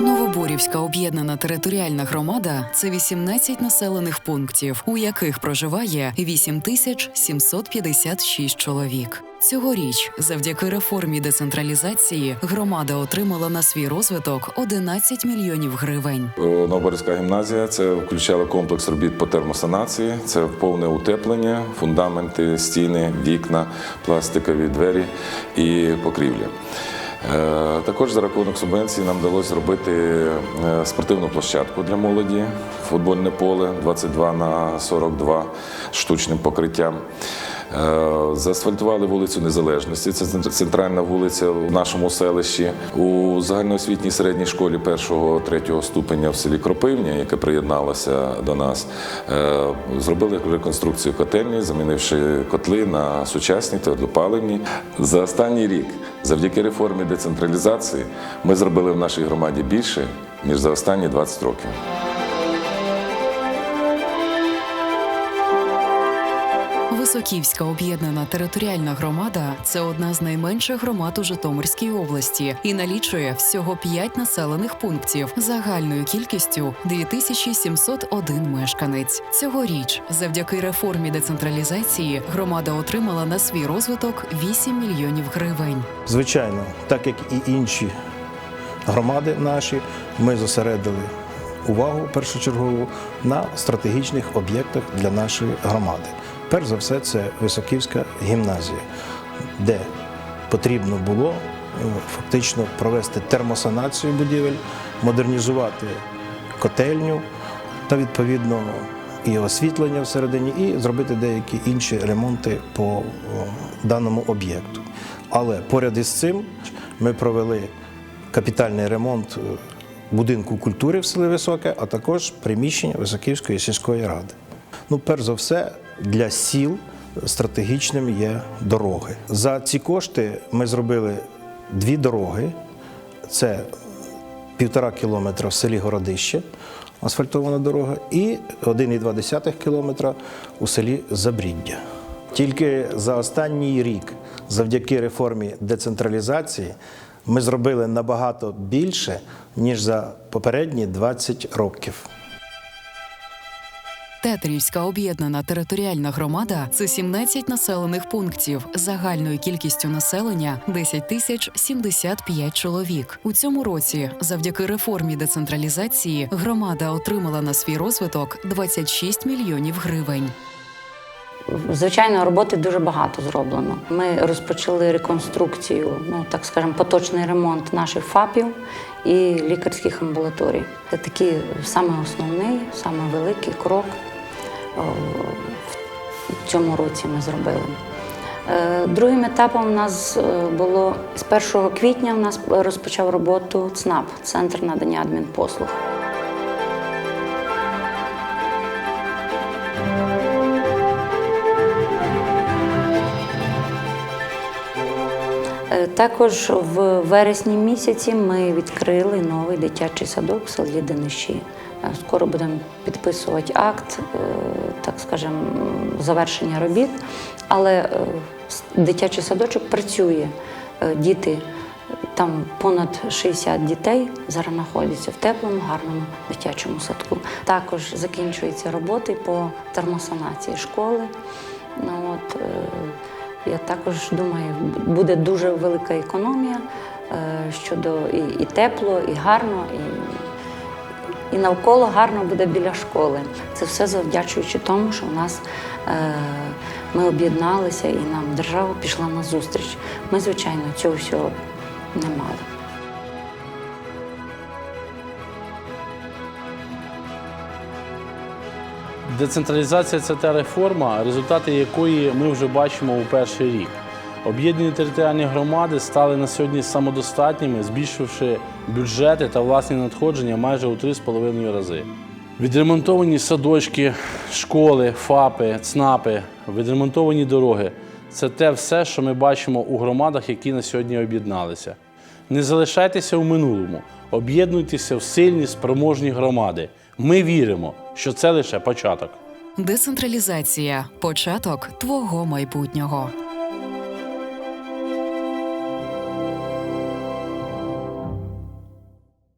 Новоборівська об'єднана територіальна громада це 18 населених пунктів, у яких проживає 8756 чоловік. Цьогоріч, завдяки реформі децентралізації, громада отримала на свій розвиток 11 мільйонів гривень. Е, Новоборівська гімназія це включала комплекс робіт по термосанації, це повне утеплення, фундаменти, стіни, вікна, пластикові двері і покрівля. Е, Також за рахунок субвенції нам вдалося зробити е, спортивну площадку для молоді, футбольне поле 22 на 42 штучним покриттям. Е, Заасфальтували вулицю Незалежності. Це центральна вулиця в нашому селищі. У загальноосвітній середній школі першого третього ступеня в селі Кропивня, яка приєдналася до нас, е, зробили реконструкцію котельні, замінивши котли на сучасні твердопаливні. За останній рік, завдяки реформі децентралізації, ми зробили в нашій громаді більше ніж за останні 20 років. Високівська об'єднана територіальна громада це одна з найменших громад у Житомирській області і налічує всього 5 населених пунктів загальною кількістю 2701 мешканець. Цьогоріч, завдяки реформі децентралізації, громада отримала на свій розвиток 8 мільйонів гривень. Звичайно, так як і інші громади наші, ми зосередили увагу першочергову на стратегічних об'єктах для нашої громади. Перш за все, це Високівська гімназія, де потрібно було е, фактично провести термосанацію будівель, модернізувати котельню та відповідно і освітлення всередині, і зробити деякі інші ремонти по даному об'єкту. Але поряд із цим ми провели капітальний ремонт е, будинку культури в селі Високе, а також приміщення Високівської сільської ради. Ну, перш за все, для сіл стратегічним є дороги. За ці кошти ми зробили дві дороги. Це півтора кілометра в селі Городище, асфальтована дорога, і 1,2 кілометра у селі Забріддя. Тільки за останній рік, завдяки реформі децентралізації, ми зробили набагато більше, ніж за попередні 20 років. Тетрівська об'єднана територіальна громада це 17 населених пунктів загальною кількістю населення 10 тисяч 75 чоловік. У цьому році, завдяки реформі децентралізації, громада отримала на свій розвиток 26 мільйонів гривень. Звичайно, роботи дуже багато зроблено. Ми розпочали реконструкцію, ну так скажемо, поточний ремонт наших ФАПів і лікарських амбулаторій. Це такий саме основний, саме великий крок в цьому році ми зробили. Е, Другим етапом у нас е, було з 1 квітня у нас розпочав роботу ЦНАП Центр надання адмінпослуг. Е, Також в вересні місяці ми відкрили новий дитячий садок в селі Дениші. Скоро будемо підписувати акт, е, так скажемо, завершення робіт. Але е, дитячий садочок працює. Е, Діти, там понад 60 дітей зараз знаходяться в теплому, гарному дитячому садку. Також закінчуються роботи по термосанації школи. Ну, от, я також думаю, буде дуже велика економія щодо і, і тепло, і гарно, і, і навколо гарно буде біля школи. Це все завдячуючи тому, що у нас е, ми об'єдналися і нам держава пішла на зустріч. Ми, звичайно, цього всього не мали. Децентралізація це та реформа, результати якої ми вже бачимо у перший рік. Об'єднані територіальні громади стали на сьогодні самодостатніми, збільшивши бюджети та власні надходження майже у 3,5 рази. Відремонтовані садочки, школи, ФАПи, ЦНАПи, відремонтовані дороги це те все, що ми бачимо у громадах, які на сьогодні об'єдналися. Не залишайтеся у минулому, об'єднуйтеся в сильні спроможні громади. Ми віримо, що це лише початок. Децентралізація початок твого майбутнього.